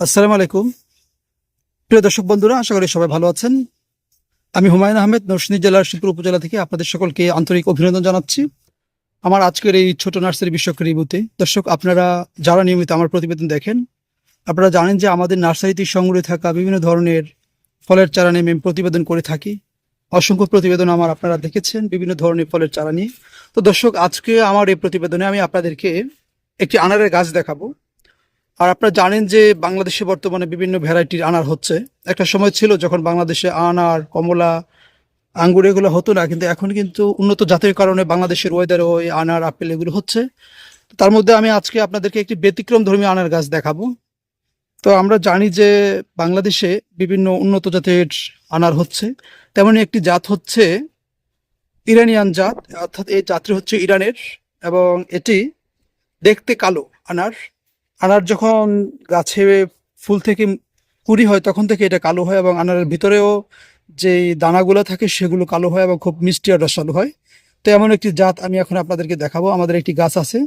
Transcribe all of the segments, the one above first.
আসসালামু আলাইকুম। প্রিয় দর্শক বন্ধুরা, আশা করি সবাই ভালো আছেন। আমি হুমায়ুন আহমেদ, নরসিংদী জেলার শিবপুর উপজেলা থেকে আপনাদের সকলকে আন্তরিক অভিনন্দন জানাচ্ছি। আমার আজকের এই ছোট নার্সারি বিশ্বক রিভিউতে, দর্শক, আপনারা যারা নিয়মিত আমার প্রতিবেদন দেখেন, আপনারা জানেন যে আমাদের নার্সারিতে সংগ্রহে থাকা বিভিন্ন ধরনের ফলের চারা নিয়ে আমি প্রতিবেদন করে থাকি। অসংখ্য প্রতিবেদন আমার আপনারা দেখেছেন, বিভিন্ন ধরনের ফলের চারা নিয়ে। তো দর্শক, আজকে আমার এই প্রতিবেদনে আমি আপনাদেরকে একটি আনারের গাছ দেখাবো। আর আপনারা জানেন যে বাংলাদেশে বর্তমানে বিভিন্ন ভ্যারাইটির আনার হচ্ছে। একটা সময় ছিল যখন বাংলাদেশে আনার, কমলা, আঙ্গুর এগুলো হতো না, কিন্তু এখন কিন্তু উন্নত জাতের কারণে বাংলাদেশের ওয়েদারে ওই আনার, আপেল এগুলো হচ্ছে। তার মধ্যে আমি আজকে আপনাদেরকে একটি ব্যতিক্রম ধর্মী আনার গাছ দেখাবো। তো আমরা জানি যে বাংলাদেশে বিভিন্ন উন্নত জাতের আনার হচ্ছে। তেমনই একটি জাত হচ্ছে ইরানিয়ান জাত, অর্থাৎ এই জাতটি হচ্ছে ইরানের এবং এটি দেখতে কালো আনার। আনার যখন গাছে ফুল থেকে কুড়ি হয়, তখন থেকে এটা কালো হয় এবং আনারের ভিতরেও যে দানাগুলো থাকে সেগুলো কালো হয় এবং খুব মিষ্টি আর রসালো হয়। তো এমন একটি জাত আমি এখন আপনাদেরকে দেখাবো। আমাদের একটি গাছ আছে।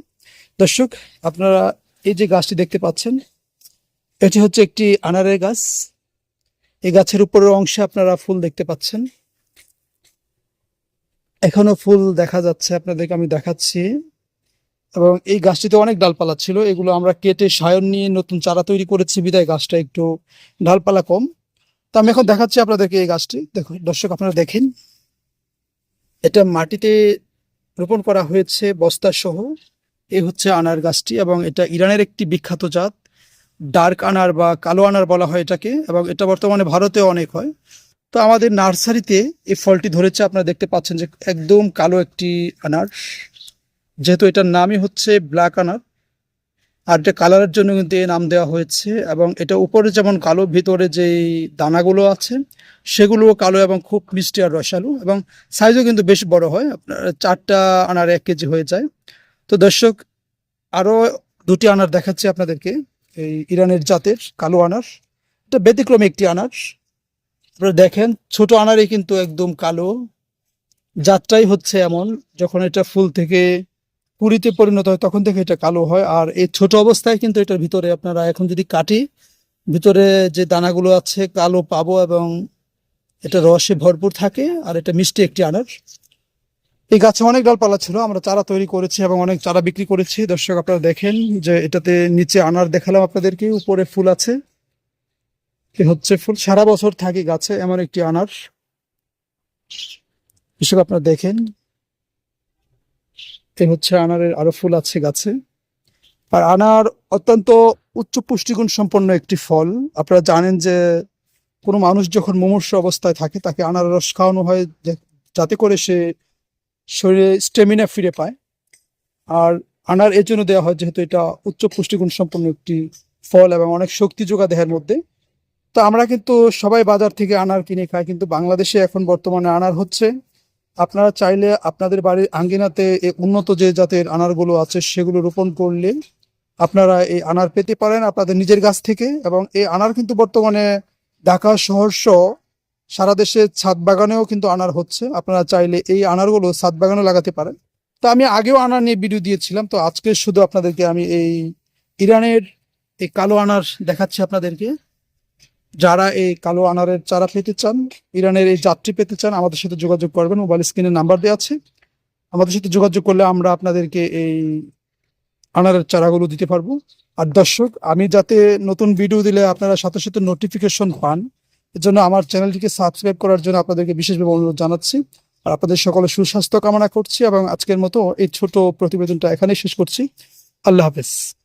দর্শক, আপনারা এই যে গাছটি দেখতে পাচ্ছেন, এটি হচ্ছে একটি আনারের গাছ। এই গাছের উপরের অংশে আপনারা ফুল দেখতে পাচ্ছেন। এখনও ফুল দেখা যাচ্ছে, আপনাদেরকে আমি দেখাচ্ছি। এবং এই গাছটিতে অনেক ডালপালা ছিল। এগুলো আমরা কেটে সায়ন নিয়ে নতুন চারা তৈরি করেছি। বিদায়, গাছটা একটু ডালপালা কম। তো আমি এখন দেখাচ্ছি আপনাদেরকে এই গাছটি। দেখুন, দর্শক আপনারা দেখেন। এটা মাটিতে রোপণ করা হয়েছে বস্তা সহ এই হচ্ছে আনার গাছটি এবং এটা ইরানের একটি বিখ্যাত জাত। ডার্ক আনার বা কালো আনার বলা হয় এটাকে এবং এটা বর্তমানে ভারতে অনেক হয়। তো আমাদের নার্সারিতে এই ফলটি ধরেছে। আপনারা দেখতে পাচ্ছেন যে একদম কালো একটি আনার। যেহেতু এটার নামই হচ্ছে ব্ল্যাক আনার আর এটা কালারের জন্য কিন্তু এই নাম দেওয়া হয়েছে, এবং এটা উপরে যেমন কালো, ভিতরে যেই দানাগুলো আছে, সেগুলোও কালো এবং খুব মিষ্টি আর রসালো, এবং সাইজও কিন্তু বেশ বড় হয়, আপনার চারটা আনার এক কেজি হয়ে যায়। তো দর্শক আরও দুটি আনার দেখাচ্ছি আপনাদেরকে, এই ইরানের জাতের কালো আনার। এটা ব্যতিক্রম একটি আনার। আপনারা দেখেন, ছোট আনারই কিন্তু একদম কালো। জাতটাই হচ্ছে এমন, যখন এটা ফুল থেকে পুরিতে পরিণত হয়, তখন থেকে এটা কালো হয়। আর এই ছোট অবস্থায় কিন্তু এটার ভিতরে আপনারা এখন যদি কাটি, ভিতরে যে দানাগুলো আছে, কালো পাবো এবং এটা রসে ভরপুর থাকে, আর এটা মিষ্টি একটি আনার। এই গাছে অনেক ডালপালা ছিল, আমরা চারা তৈরি করেছি এবং অনেক চারা বিক্রি করেছি। দর্শক, আপনারা দেখেন যে এটাতে নিচে আনার দেখালাম আপনাদেরকে, উপরে ফুল আছে। হচ্ছে ফুল। সারা বছর থাকে গাছে এমন একটি আনার। দর্শক, আপনারা দেখেন এই হচ্ছে আনারের আরও ফুল আছে গাছে। আর আনার অত্যন্ত উচ্চ পুষ্টিগুণ সম্পন্ন একটি ফল। আপনারা জানেন যে কোনো মানুষ যখন মুমূর্ষ অবস্থায় থাকে, তাকে আনার রস খাওয়ানো হয় যাতে করে সে শরীরে স্টেমিনা ফিরে পায়। আর আনার এর জন্য দেওয়া হয় যেহেতু এটা উচ্চ পুষ্টিগুণ সম্পন্ন একটি ফল এবং অনেক শক্তি যোগা দেহের মধ্যে। তো আমরা কিন্তু সবাই বাজার থেকে আনার কিনে খাই, কিন্তু বাংলাদেশে এখন বর্তমানে আনার হচ্ছে আপনারা চাইলে আপনাদের বাড়ির আঙ্গিনাতে এই উন্নত যে জাতের আনারগুলো আছে সেগুলো রোপণ করলে আপনারা এই আনার পেতে পারেন আপনাদের নিজের গাছ থেকে এবং এই আনার কিন্তু বর্তমানে ঢাকা শহর সহ সারা দেশে ছাদ বাগানেও কিন্তু আনার হচ্ছে। আপনারা চাইলে এই আনারগুলো ছাদ বাগানে লাগাতে পারেন। তো আমি আগেও আনার নিয়ে ভিডিও দিয়েছিলাম, তো আজকে শুধু আপনাদেরকে আমি এই ইরানের এই কালো আনার দেখাচ্ছি আপনাদেরকে। যারা এই কালো আনারের চারা পেতে চান, ইরানের এই যাত্রী পেতে চান, আমাদের সাথে যোগাযোগ করবেন। মোবাইল স্ক্রিনে নাম্বার দেওয়া আছে। আমাদের সাথে যোগাযোগ করলে আমরা আপনাদেরকে এই আনারের চারাগুলো দিতে পারব। আর দর্শক, আমি যাতে নতুন ভিডিও দিলে আপনারা সাথে সাথে নোটিফিকেশন পান এর জন্য আমার চ্যানেলটিকে সাবস্ক্রাইব করার জন্য আপনাদেরকে বিশেষভাবে অনুরোধ জানাচ্ছি। আর আপনাদের সকলে সুস্বাস্থ্য কামনা করছি এবং আজকের মতো এই ছোট প্রতিবেদনটা এখানেই শেষ করছি। আল্লাহ হাফেজ।